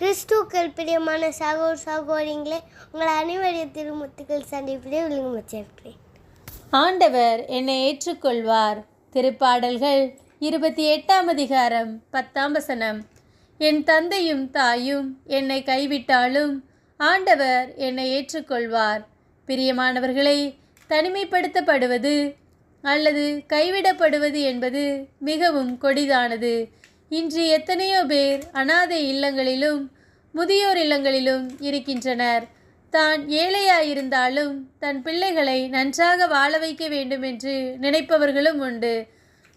கிறிஸ்துக்கள் பிரியமான சகோர் சகோதரிங்களே உங்கள் அனைவரைய திருமுத்துக்கள் சந்திப்பிலே விழுங்கு வச்சிருக்கிறேன் ஆண்டவர் என்னை ஏற்றுக்கொள்வார். திருப்பாடல்கள் இருபத்தி எட்டாம் அதிகாரம் பத்தாம் வசனம். என் தந்தையும் தாயும் என்னை கைவிட்டாலும் ஆண்டவர் என்னை ஏற்றுக்கொள்வார். பிரியமானவர்களை தனிமைப்படுத்தப்படுவது அல்லது கைவிடப்படுவது என்பது மிகவும் கொடிதானது. இன்று எத்தனையோ பேர் அனாதை இல்லங்களிலும் முதியோர் இல்லங்களிலும் இருக்கின்றனர். தான் ஏழையாயிருந்தாலும் தன் பிள்ளைகளை நன்றாக வாழ வைக்க வேண்டும் என்று நினைப்பவர்களும் உண்டு.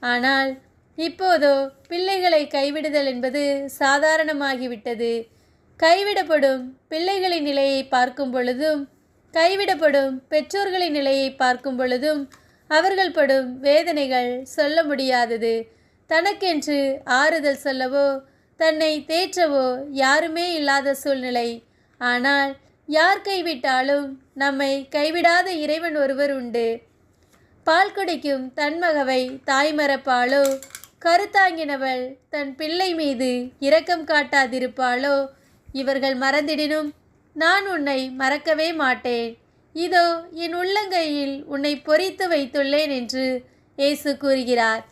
ஆனால் இப்போதோ பிள்ளைகளை கைவிடுதல் என்பது சாதாரணமாகிவிட்டது. கைவிடப்படும் பிள்ளைகளின் நிலையை பார்க்கும் பொழுதும் கைவிடப்படும் பெற்றோர்களின் நிலையை பார்க்கும் பொழுதும் அவர்கள் படும் வேதனைகள் சொல்ல முடியாதது. தனக்கென்று ஆறுதல் சொல்லவோ தன்னை தேற்றவோ யாருமே இல்லாத சூழ்நிலை. ஆனால் யார் கைவிட்டாலும் நம்மை கைவிடாத இறைவன் ஒருவர் உண்டு. பால் குடிக்கும் தன்மகவை தாய்மறப்பாளோ தாய் மறப்பாளோ கருத்தாங்கினவள் தன் பிள்ளை மீது இரக்கம் காட்டாதிருப்பாளோ இவர்கள் மறந்திடினும் நான் உன்னை மறக்கவே மாட்டேன். இதோ என் உள்ளங்கையில் உன்னை பொறித்து வைத்துள்ளேன் என்று இயேசு கூறுகிறார்.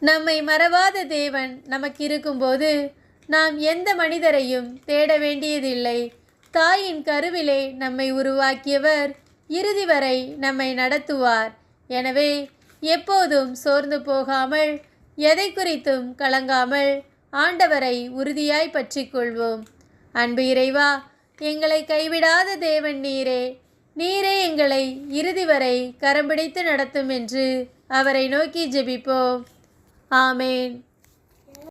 நம்மை மறவாத தேவன் நமக்கு இருக்கும்போது நாம் எந்த மனிதரையும் தேட வேண்டியதில்லை. தாயின் கருவிலே நம்மை உருவாக்கியவர் இறுதி வரை நம்மை நடத்துவார். எனவே எப்போதும் சோர்ந்து போகாமல் எதை குறித்தும் கலங்காமல் ஆண்டவரை உறுதியாய் பற்றிக் கொள்வோம் அன்பு இறைவா எங்களை கைவிடாத தேவன் நீரே. நீரே எங்களை இறுதி வரை கரம்பிடித்து நடத்தும் என்று அவரை நோக்கி ஜெபிப்போம். ஆமேன்